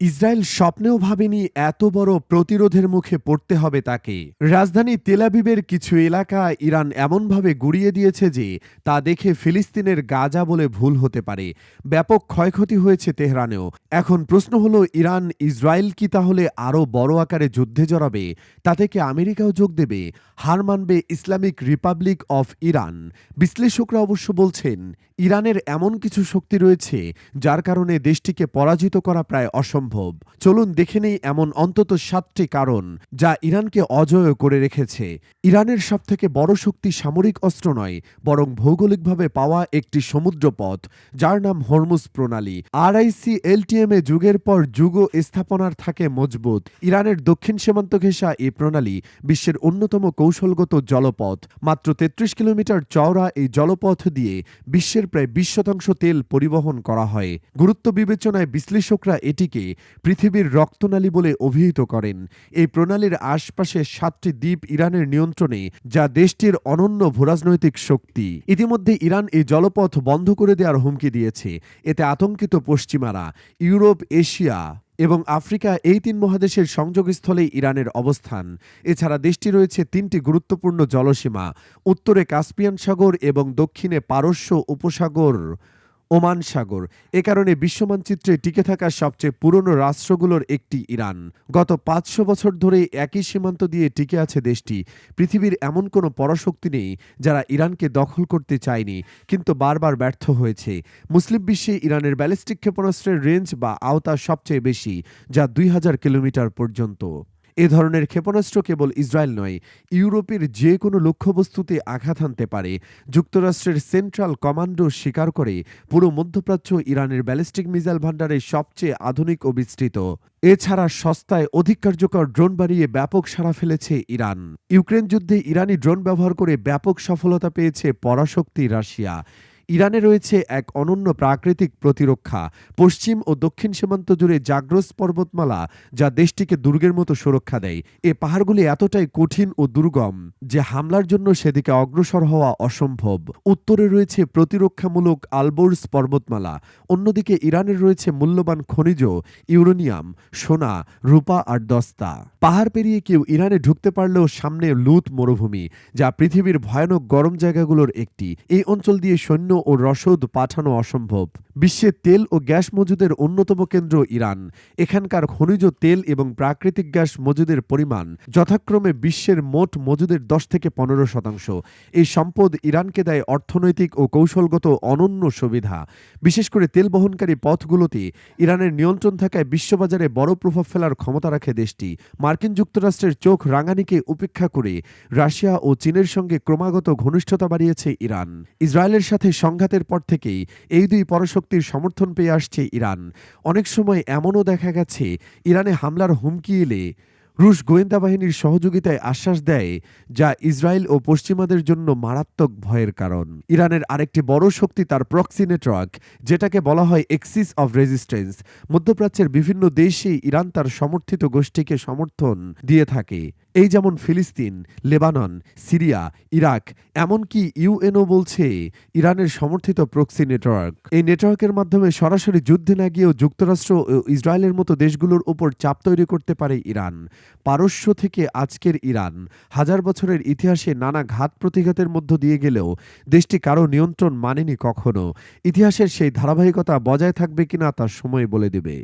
Israel স্বপ্নেও ভাবেনি এত বড় প্রতিরোধের মুখে পড়তে হবে তাকে। রাজধানী তেলাবিবের কিছু এলাকা ইরান এমনভাবে গুড়িয়ে দিয়েছে যে তা দেখে ফিলিস্তিনের গাজা বলে ভুল হতে পারে। ব্যাপক ক্ষয়ক্ষতি হয়েছে তেহরানেও। এখন প্রশ্ন হলো, ইরান ইসরায়েল কি তাহলে আরও বড় আকারে যুদ্ধে জড়াবে? তাতে কি আমেরিকাও যোগ দেবে। হার মানবে ইসলামিক রিপাবলিক অফ ইরান। বিশ্লেষকরা অবশ্য বলছেন, ইরানের এমন কিছু শক্তি রয়েছে যার কারণে দেশটিকে পরাজিত করা প্রায় অসম্ভব। চলুন দেখে নেই এমন অন্তত সাতটি কারণ যা ইরানকে অজয় করে রেখেছে। ইরানের সবথেকে বড় শক্তি সামরিক অস্ত্র নয়, বরং ভৌগোলিকভাবে পাওয়া একটি সমুদ্রপথ, যার নাম হরমুজ প্রণালী। আরআইসি এলটিএম এ যুগের পর যুগ স্থাপনার থাকে মজবুত। ইরানের দক্ষিণ সীমান্ত ঘেঁষা এই প্রণালী বিশ্বের অন্যতম কৌশলগত জলপথ। মাত্র তেত্রিশ কিলোমিটার চওড়া এই জলপথ দিয়ে বিশ্বের প্রায় বিশ শতাংশ তেল পরিবহন করা হয়। গুরুত্ব বিবেচনায় বিশ্লেষকরা এটিকে পৃথিবীর রক্তনালী বলে অভিহিত করেন। এই প্রণালীর আশপাশে সাতটি দ্বীপ ইরানের নিয়ন্ত্রণে, যা দেশটির অনন্য ভূরাজনৈতিক শক্তি। ইতিমধ্যে ইরান এই জলপথ বন্ধ করে দেওয়ার হুমকি দিয়েছে। এতে আতঙ্কিত পশ্চিমারা, ইউরোপ, এশিয়া এবং আফ্রিকা এই তিন মহাদেশের সংযোগস্থলে ইরানের অবস্থান। এছাড়া দেশটি রয়েছে তিনটি গুরুত্বপূর্ণ জলসীমা, উত্তরে কাস্পিয়ান সাগর এবং দক্ষিণে পারস্য উপসাগর। ওমান সাগর। এ কারণে বিশ্বমানচিত্রে টিকে থাকা সবচেয়ে পুরনো রাষ্ট্রগুলোর একটি ইরান। গত পাঁচশো বছর ধরে একই সীমান্ত দিয়ে টিকে আছে দেশটি। পৃথিবীর এমন কোনো পরাশক্তি নেই যারা ইরানকে দখল করতে চায়নি, কিন্তু বারবার ব্যর্থ হয়েছে। মুসলিম বিশ্বে ইরানের ব্যালিস্টিক ক্ষেপণাস্ত্রের রেঞ্জ বা আওতা সবচেয়ে বেশি, যা দুই হাজার কিলোমিটার পর্যন্ত। এ ধরনের ক্ষেপণাস্ত্র কেবল ইসরায়েল নয়, ইউরোপের যে কোনো লক্ষ্যবস্তুতে আঘাত হানতে পারে। যুক্তরাষ্ট্রের সেন্ট্রাল কমান্ডো স্বীকার করে পুরো মধ্যপ্রাচ্য ইরানের ব্যালিস্টিক মিসাইল ভান্ডারে সবচেয়ে আধুনিক ও বিস্তৃত। এছাড়া সস্তায় অধিক কার্যকর ড্রোন বাড়িয়ে ব্যাপক সাড়া ফেলেছে ইরান। ইউক্রেন যুদ্ধে ইরানি ড্রোন ব্যবহার করে ব্যাপক সফলতা পেয়েছে পরাশক্তি রাশিয়া। ইরানে রয়েছে এক অনন্য প্রাকৃতিক প্রতিরক্ষা, পশ্চিম ও দক্ষিণ সীমান্ত জুড়ে জাগ্রস পর্বতমালা, যা দেশটিকে দুর্গের মতো সুরক্ষা দেয়। এ পাহাড়গুলি এতটাই কঠিন ও দুর্গম যে হামলার জন্য সেদিকে অগ্রসর হওয়া অসম্ভব। উত্তরে রয়েছে প্রতিরক্ষামূলক আলবোর্স পর্বতমালা, অন্যদিকে ইরানের রয়েছে মূল্যবান খনিজ, ইউরেনিয়াম, সোনা, রূপা আর দস্তা। পাহাড় পেরিয়ে কেউ ইরানে ঢুকতে পারলেও সামনে লুত মরুভূমি, যা পৃথিবীর ভয়ানক গরম জায়গাগুলোর একটি। এই অঞ্চল দিয়ে সৈন্য ও রসদ পাঠানো অসম্ভব। বিশ্বে তেল ও গ্যাস মজুদের অন্যতম কেন্দ্র ইরান। এখানকার খনিজ তেল এবং প্রাকৃতিক গ্যাস মজুদের পরিমাণ যথাক্রমে বিশ্বের মোট মজুদের দশ থেকে পনেরো শতাংশ। এই সম্পদ ইরানকে দেয় অর্থনৈতিক ও কৌশলগত অনন্য সুবিধা। বিশেষ করে তেল বহনকারী পথগুলোতে ইরানের নিয়ন্ত্রণ থাকায় বিশ্ববাজারে বড় প্রভাব ফেলার ক্ষমতা রাখে দেশটি। মার্কিন যুক্তরাষ্ট্রের চোখ রাঙানিকে উপেক্ষা করে রাশিয়া ও চীনের সঙ্গে ক্রমাগত ঘনিষ্ঠতা বাড়িয়েছে ইরান। ইসরায়েলের সাথে সংঘাতের পর থেকেই এই দুই পরশক্তির সমর্থন পেয়ে আসছে ইরান। অনেক সময় এমনও দেখা গেছে, ইরানে হামলার হুমকি এলে রুশ গোয়েন্দা বাহিনীর সহযোগিতায় আশ্বাস দেয়, যা ইসরায়েল ও পশ্চিমাদের জন্য মারাত্মক ভয়ের কারণ। ইরানের আরেকটি বড় শক্তি তার প্রক্সি নেটওয়ার্ক, যেটাকে বলা হয় এক্সিস অফ রেজিস্ট্যান্স। মধ্যপ্রাচ্যের বিভিন্ন দেশে ইরান তার সমর্থিত গোষ্ঠীকে সমর্থন দিয়ে থাকে। এই যেমন ফিলিস্তিন, লেবানন, সিরিয়া, ইরাক, এমনকি ইউএনও বলছে ইরানের সমর্থিত প্রক্সি নেটওয়ার্ক। এই নেটওয়ার্কের মাধ্যমে সরাসরি যুদ্ধে না গিয়েও যুক্তরাষ্ট্র ও ইসরায়েলের মতো দেশগুলোর উপর চাপ তৈরি করতে পারে ইরান। পারস্য থেকে আজকের ইরান হাজার বছরের ইতিহাসে নানা ঘাত প্রতিঘাতের মধ্য দিয়ে গেলেও দেশটি কারও নিয়ন্ত্রণ মানেনি কখনো। ইতিহাসের সেই ধারাবাহিকতা বজায় থাকবে কিনা তা সময় বলে দেবে।